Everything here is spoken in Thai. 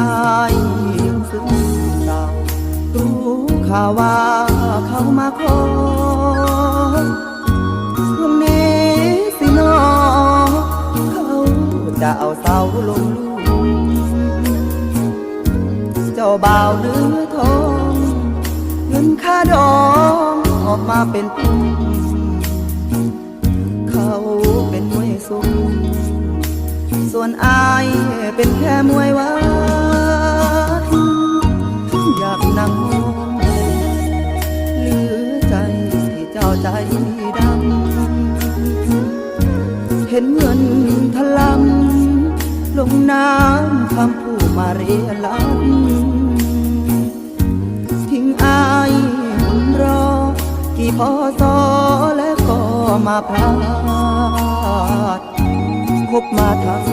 อายซึ้งเศร้ารู้ข่าวว่าเขามาขอลุงนี้สินอเขาจะเอาเสาลงลุมเจ้าบ่าวเนื้อทองเงินค่าดองออกมาเป็นปุ่ม ส่วนอายเป็นแค่มวยวานอยากนั่งมองเหลือใจที่เจ้าใจดำเห็นเงินทะลำลงน้ำคำผู้มาเรียลันทิ้งอายหมุนรอ กี่พอสอและก็มาพลาด บมาทั้ง